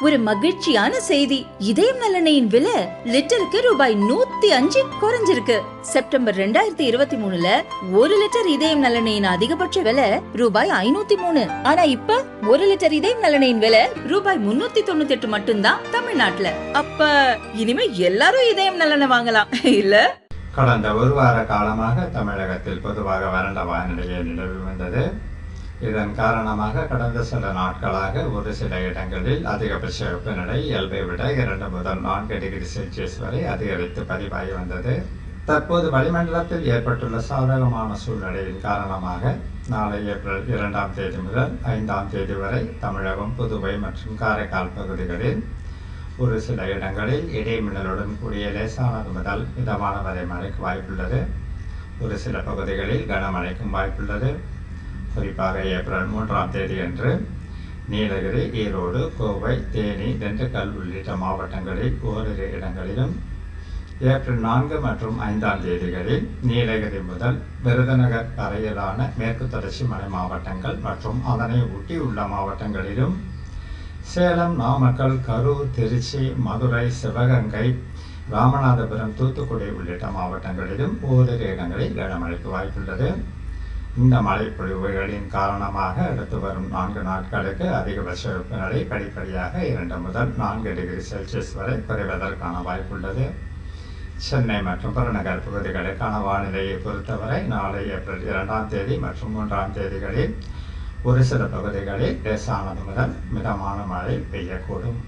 ஒரு மகிழ்ச்சியான செய்தி. இதயம் நல்லெண்ணெயின் விலை லிட்டருக்கு ரூபாய் நூத்தி அஞ்சு குறைஞ்சிருக்கு. செப்டம்பர் ரெண்டாயிரத்தி இருபத்தி மூணுல ஒரு லிட்டர் இதயம் நலனையின் அதிகபட்ச விலை ரூபாய் ஐநூத்தி மூணு. ஆனா இப்ப ஒரு லிட்டர் இதயம் நலனையின் விலை ரூபாய் முன்னூத்தி தொண்ணூத்தி எட்டு மட்டும்தான் தமிழ்நாட்டுல. அப்ப இனிமே எல்லாரும் இதயம் நலனை வாங்கலாம். இல்ல? கடந்த ஒரு வார காலமாக தமிழகத்தில் பொதுவாக வறண்ட வானிலையே நிலவி வந்தது. இதன் காரணமாக கடந்த சில நாட்களாக ஒரு சில இடங்களில் அதிகபட்ச வெப்பநிலை இயல்பை விட இரண்டு முதல் நான்கு டிகிரி செல்சியஸ் வரை அதிகரித்து பதிவாகி வந்தது. தற்போது வளிமண்டலத்தில் ஏற்பட்டுள்ள சாதகமான சூழ்நிலையின் காரணமாக நாளை ஏப்ரல் இரண்டாம் தேதி முதல் ஐந்தாம் தேதி வரை தமிழகம் புதுவை மற்றும் காரைக்கால் பகுதிகளில் ஒரு சில இடங்களில் இடைமின்னலுடன் கூடிய லேசானது முதல் மிதமான வரை மழைக்கு வாய்ப்புள்ளது. ஒரு சில பகுதிகளில் கனமழைக்கும் வாய்ப்புள்ளது. குறிப்பாக ஏப்ரல் மூன்றாம் தேதியன்று நீலகிரி ஈரோடு கோவை தேனி திண்டுக்கல் உள்ளிட்ட மாவட்டங்களில் ஓரிரு இடங்களிலும் ஏப்ரல் நான்கு மற்றும் ஐந்தாம் தேதிகளில் நீலகிரி முதல் விருதுநகர் வரையிலான மேற்கு தொடர்ச்சி மலை மாவட்டங்கள் மற்றும் அதனை ஒட்டியுள்ள மாவட்டங்களிலும் சேலம் நாமக்கல் கரூர் திருச்சி மதுரை சிவகங்கை ராமநாதபுரம் தூத்துக்குடி உள்ளிட்ட மாவட்டங்களிலும் ஓரிரு இடங்களில் கனமழைக்கு வாய்ப்புள்ளது. இந்த மழைப்பொழிவுகளின் காரணமாக அடுத்து வரும் நான்கு நாட்களுக்கு அதிகபட்ச வெப்பநிலை படிப்படியாக இரண்டு முதல் நான்கு டிகிரி செல்சியஸ் வரை குறைவதற்கான வாய்ப்புள்ளது. சென்னை மற்றும் புறநகர் பகுதிகளுக்கான வானிலையை பொறுத்தவரை நாளை ஏப்ரல் இரண்டாம் தேதி மற்றும் மூன்றாம் தேதிகளில் ஒரு சில பகுதிகளில் லேசானது முதல் மிதமான மழை பெய்யக்கூடும்.